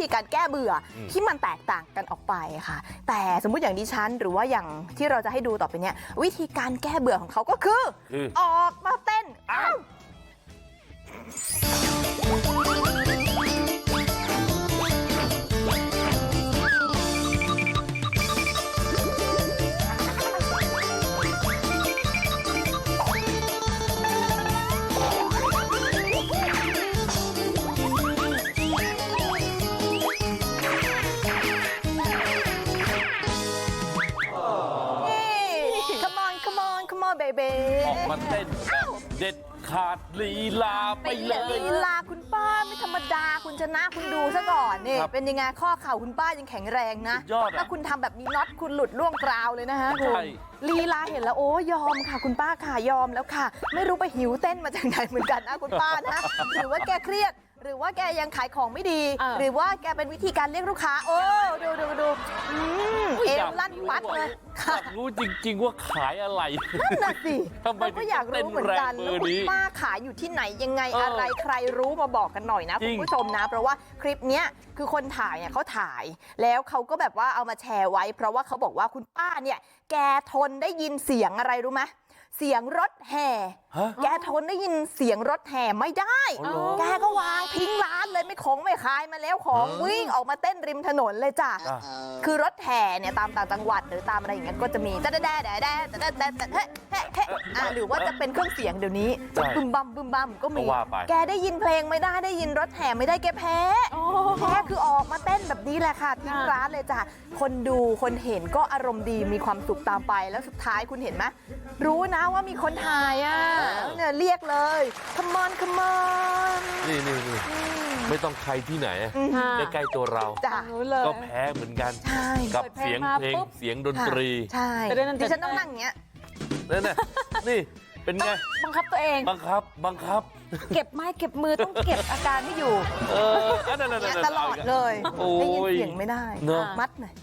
ธีการแก้เบื่ออมที่มันแตกต่างกันออกไปค่ะ แต่สมมุติอย่างดิฉันหรือว่าอย่างที่เราจะให้ดูต่อไปเนี้ยวิธีการแก้เบื่อของเขาก็คือคือออกมาเต้นอ้าว come on come on baby ออกมาเต้นแบบเด็ดขาดลีลาไปเลยลีลาคุณป้าไม่ธรรมดาคุณชนะคุณดูซะก่อนนี่ครับเป็นยังไงข้อเข่าคุณป้ายังแข็งแรงนะ สุดยอดอะถ้าคุณทำแบบนี้น็อตคุณหลุดล่วงกราวเลยนะฮะคุณใช่ ลีลาเห็นแล้วโอ้ยอมค่ะ คุณป้าค่ะยอมแล้วค่ะ ไม่รู้ไปหิวเต้นมาจากไหนเหมือนกันนะคุณป้านะหรือว่าแกเครียด หรือว่าแกยังขายของไม่ดี เออ หรือว่าแกเป็นวิธีการเรียกลูกค้า โอ้ดูดูดูอืมเอวลั่นปัดเลยอค่ะยากรู้จริง ๆ ว่าขายอะไร นั่นน่ะสิทำไมเราก็อยากรู้เหมือนกันถึงแล้วเต้นแรงเบอร์คุนี้ณป้าขายอยู่ที่ไหนยังไงเออออะไรใครรู้มาบอกกันหน่อยนะจริคุณงผู้ชมนะ เพราะว่าคลิปเนี้ยคือคนถ่ายเนี่ยเขาถ่าย แล้วเขาก็แบบว่าเอามาแชร์ไว้ เพราะว่าเขาบอกว่าคุณป้าเนี่ย แกทนได้ยินเสียงอะไรรู้ไหมเสียงรถแห่ ฮะ แกทนได้ยินเสียงรถแห่ไม่ได้ อ๋อเหรอ แกก็วางทิ้งร้านเลยไม่ของไม่ขายมาแล้วของวิ่งออกมาเต้นริมถนนเลยจ้ะอะคือรถแห่เนี่ยตามต่างจังหวัดหรือตามอะไรอย่างเงี้ยก็จะมีแด๊ะแด๊ะแด๊ะแด๊ะแด๊ะแด๊ะแด๊ะเฮ้เฮ้เฮ้อะหรือว่าจะเป็นเครื่องเสียงเดี๋ยวนี้ใช่บึมบัมบึมบัมก็มีก็ว่าไปแกได้ยินเพลงไม่ได้ได้ยินรถแห่ไม่ได้แกแพ้โอ้แพ้คือออกมาเต้นแบบนี้แหละค่ะทิ้งร้านเลยจ้ะคนดูคนเห็นก็อารมณ์ดีมีความสุขตามไปแล้วสุดท้ายคุณเห็นไหมรู้นะว่ามีคนถ่ายอะเนี่ยเรียกเลย come on come on นี่นี่นี่ไม่ต้องใครที่ไหนค่ะใกล้ๆตัวเราจ้ะรู้เลยก็แพ้เหมือนกันใช่กับเปิดเพลงเสียงมาเพลงปุ๊บเสียงดนตรีใช่จะได้นั่นดิฉันจะได้ต้องนั่งอย่างเงี้ยนั่นน่ะนี่เป็นไงบังคับตัวเองบังคับบังคับ เก็บไม้เก็บมือต้องเก็บอาการไม่อยู่ เอออันนั้นนั่นเนี่ยนั่นตลอดเลยโอ้ได้ยินยเสียงไม่ได้เนอะมัดหน่อย